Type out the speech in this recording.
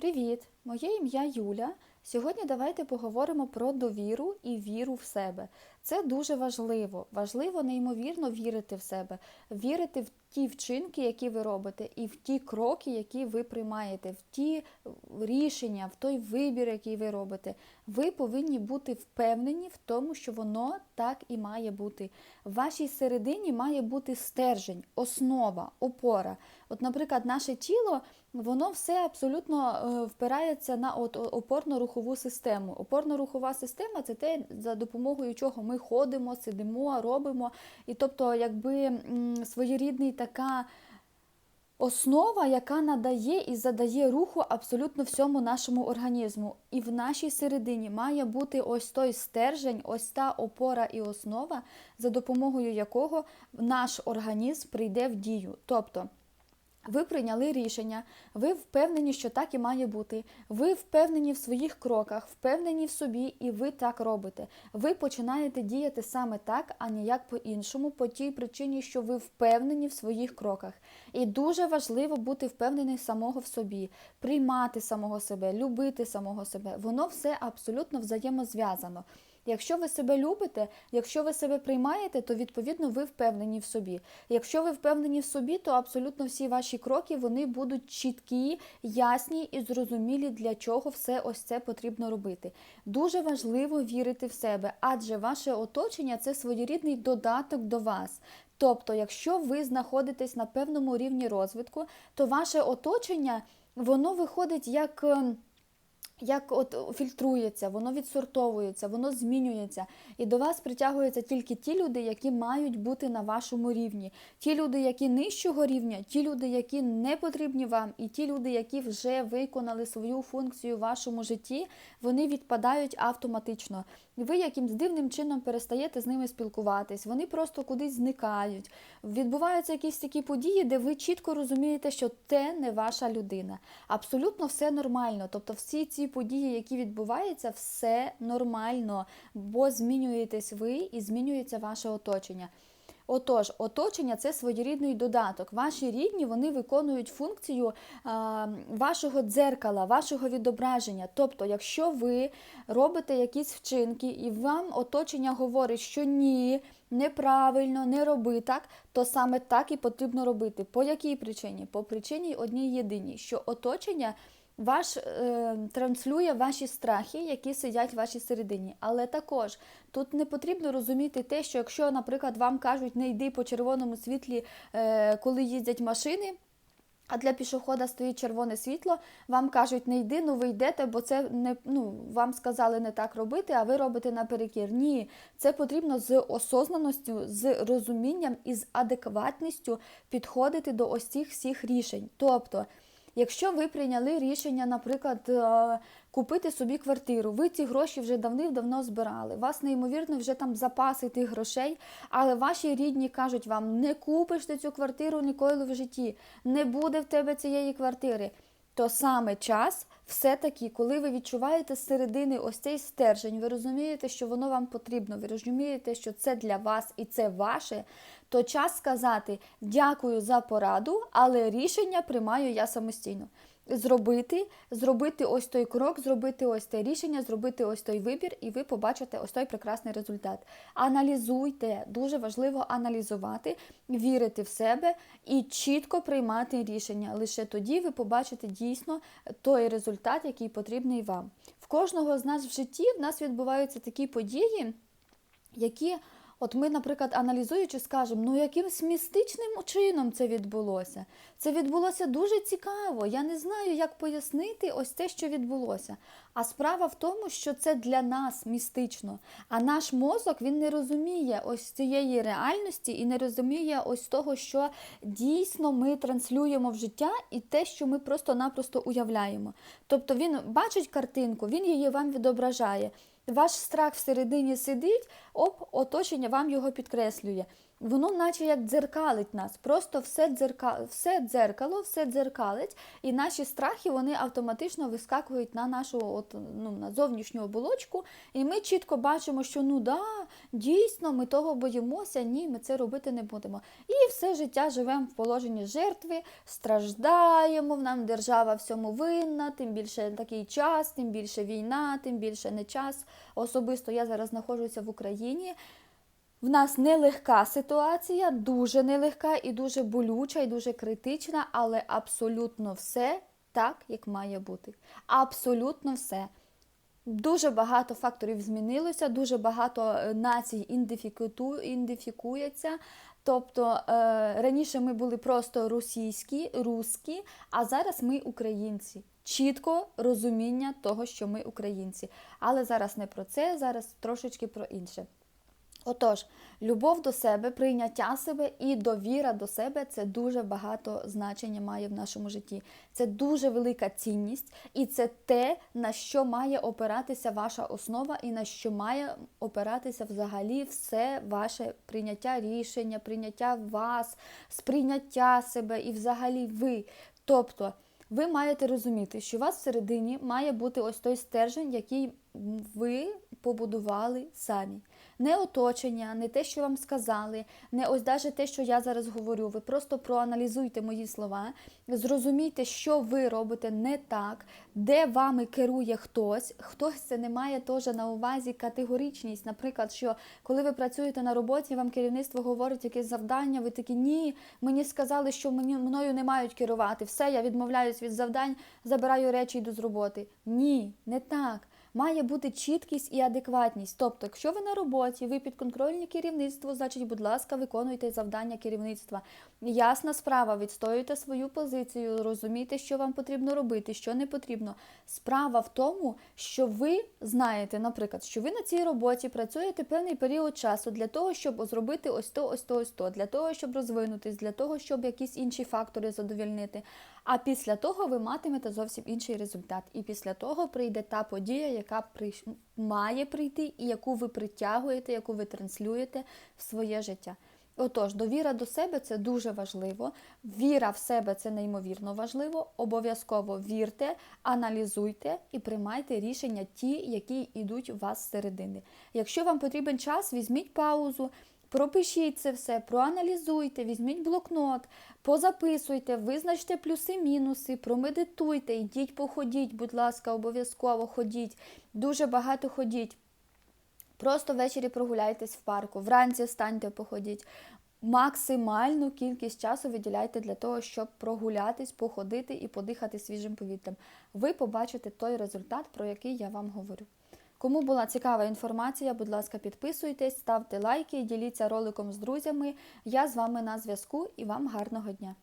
Привіт! Моє ім'я Юля. Сьогодні давайте поговоримо про довіру і віру в себе. Це дуже важливо. Важливо неймовірно вірити в себе, вірити в ті вчинки, які ви робите, і в ті кроки, які ви приймаєте, в ті рішення, в той вибір, який ви робите. Ви повинні бути впевнені в тому, що воно так і має бути. В вашій середині має бути стержень, основа, опора. От, наприклад, наше тіло, воно все абсолютно е, впирається на опорно-рухову систему. Опорно-рухова система це те, за допомогою чого ми ходимо, сидимо, робимо. І тобто, якби своєрідний така. Основа, яка надає і задає руху абсолютно всьому нашому організму. І в нашій середині має бути ось той стержень, ось та опора і основа, за допомогою якого наш організм прийде в дію. Тобто ви прийняли рішення, ви впевнені, що так і має бути. Ви впевнені в своїх кроках, впевнені в собі, і ви так робите. Ви починаєте діяти саме так, а ніяк по-іншому, по тій причині, що ви впевнені в своїх кроках. І дуже важливо бути впевненим самого в собі, приймати самого себе, любити самого себе. Воно все абсолютно взаємозв'язано. Якщо ви себе любите, якщо ви себе приймаєте, то відповідно ви впевнені в собі. Якщо ви впевнені в собі, то абсолютно всі ваші кроки вони будуть чіткі, ясні і зрозумілі, для чого все ось це потрібно робити. Дуже важливо вірити в себе, адже ваше оточення це своєрідний додаток до вас. Тобто, якщо ви знаходитесь на певному рівні розвитку, то ваше оточення воно виходить як. Як от фільтрується, воно відсортовується, воно змінюється. І до вас притягуються тільки ті люди, які мають бути на вашому рівні. Ті люди, які нижчого рівня, ті люди, які не потрібні вам, і ті люди, які вже виконали свою функцію в вашому житті, вони відпадають автоматично. Ви якимсь дивним чином перестаєте з ними спілкуватись, вони просто кудись зникають. Відбуваються якісь такі події, де ви чітко розумієте, що це не ваша людина. Абсолютно все нормально. Тобто, всі ці події, які відбуваються, все нормально, бо змінюєтесь ви і змінюється ваше оточення. Отож, оточення це своєрідний додаток. Ваші рідні вони виконують функцію а, вашого дзеркала, вашого відображення. Тобто, якщо ви робите якісь вчинки, і вам оточення говорить, що ні, неправильно, не роби так, то саме так і потрібно робити. По якій причині? По причині одній єдиній, що оточення. Ваш е, транслює ваші страхи, які сидять в вашій середині. Але також тут не потрібно розуміти те, що якщо, наприклад, вам кажуть, не йди по червоному світлі, е, коли їздять машини. А для пішохода стоїть червоне світло, вам кажуть, не йди, ну ви йдете, бо це не ну вам сказали не так робити, а ви робите наперекір. Ні, це потрібно з осознаністю, з розумінням і з адекватністю підходити до ось цих всіх рішень. Тобто. Якщо ви прийняли рішення, наприклад, е, купити собі квартиру, ви ці гроші вже давним-давно збирали, вас неймовірно вже там запаси тих грошей, але ваші рідні кажуть вам, не купиш ти цю квартиру ніколи в житті, не буде в тебе цієї квартири. То саме час, все-таки, коли ви відчуваєте з середини ось цей стержень, ви розумієте, що воно вам потрібно, ви розумієте, що це для вас і це ваше, то час сказати дякую за пораду, але рішення приймаю я самостійно. Зробити, зробити ось той крок, зробити ось те рішення, зробити ось той вибір, і ви побачите ось той прекрасний результат. Аналізуйте, дуже важливо аналізувати, вірити в себе і чітко приймати рішення. Лише тоді ви побачите дійсно той результат, який потрібний вам. В кожного з нас в житті в нас відбуваються такі події, які От ми, наприклад, аналізуючи, скажемо, ну якимсь містичним чином це відбулося. Це відбулося дуже цікаво. Я не знаю, як пояснити ось те, що відбулося. А справа в тому, що це для нас містично. А наш мозок він не розуміє ось цієї реальності і не розуміє ось того, що дійсно ми транслюємо в життя, і те, що ми просто-напросто уявляємо. Тобто він бачить картинку, він її вам відображає. Ваш страх всередині сидить, оп, оточення вам його підкреслює. Воно наче як дзеркалить нас, просто все дзерка... все дзеркало, все дзеркалить, і наші страхи вони автоматично вискакують на нашу от, ну, на зовнішню оболочку, і ми чітко бачимо, що ну да, дійсно, ми того боїмося, ні, ми це робити не будемо. І все життя живемо в положенні жертви, страждаємо, нам держава всьому винна, тим більше такий час, тим більше війна, тим більше не час. Особисто я зараз знаходжуся в Україні. В нас нелегка ситуація, дуже нелегка і дуже болюча, і дуже критична, але абсолютно все так, як має бути. Абсолютно все. Дуже багато факторів змінилося, дуже багато е, націй ідентифікується. Тобто е, раніше ми були просто російські, русські, а зараз ми українці. Чітко розуміння того, що ми українці. Але зараз не про це, зараз трошечки про інше. Отож, любов до себе, прийняття себе і довіра до себе це дуже багато значення має в нашому житті. Це дуже велика цінність, і це те, на що має опиратися ваша основа, і на що має опиратися взагалі все ваше прийняття рішення, прийняття вас, сприйняття себе і взагалі ви. Тобто. Ви маєте розуміти, що у вас всередині має бути ось той стержень, який ви побудували самі. Не оточення, не те, що вам сказали, не ось навіть те, що я зараз говорю. Ви просто проаналізуйте мої слова, зрозумійте, що ви робите не так, де вами керує хтось. Хтось це не має теж на увазі категоричність. Наприклад, що коли ви працюєте на роботі, вам керівництво говорить якесь завдання, ви такі ні, мені сказали, що мені мною не мають керувати. Все, я відмовляюсь від завдань, забираю речі, йду з роботи. Ні, не так. Має бути чіткість і адекватність. Тобто, якщо ви на роботі, ви підконтрольні керівництву, значить, будь ласка, виконуйте завдання керівництва. Ясна справа, відстоюйте свою позицію, розумійте, що вам потрібно робити, що не потрібно. Справа в тому, що ви знаєте, наприклад, що ви на цій роботі працюєте певний період часу для того, щоб зробити ось то, ось то, ось то, для того, щоб розвинутись, для того, щоб якісь інші фактори задовільнити. А після того ви матимете зовсім інший результат. І після того прийде та подія, яка прийш... має прийти, і яку ви притягуєте, яку ви транслюєте в своє життя. Отож, довіра до себе це дуже важливо. Віра в себе це неймовірно важливо. Обов'язково вірте, аналізуйте і приймайте рішення ті, які йдуть у вас зсередини. Якщо вам потрібен час, візьміть паузу. Пропишіть це все, проаналізуйте, візьміть блокнот, позаписуйте, визначте плюси-мінуси, промедитуйте, йдіть, походіть, будь ласка, обов'язково ходіть, дуже багато ходіть. Просто ввечері прогуляйтесь в парку, вранці встаньте, походіть. Максимальну кількість часу виділяйте для того, щоб прогулятись, походити і подихати свіжим повітрям. Ви побачите той результат, про який я вам говорю. Кому була цікава інформація, будь ласка, підписуйтесь, ставте лайки, діліться роликом з друзями. Я з вами на зв'язку і вам гарного дня!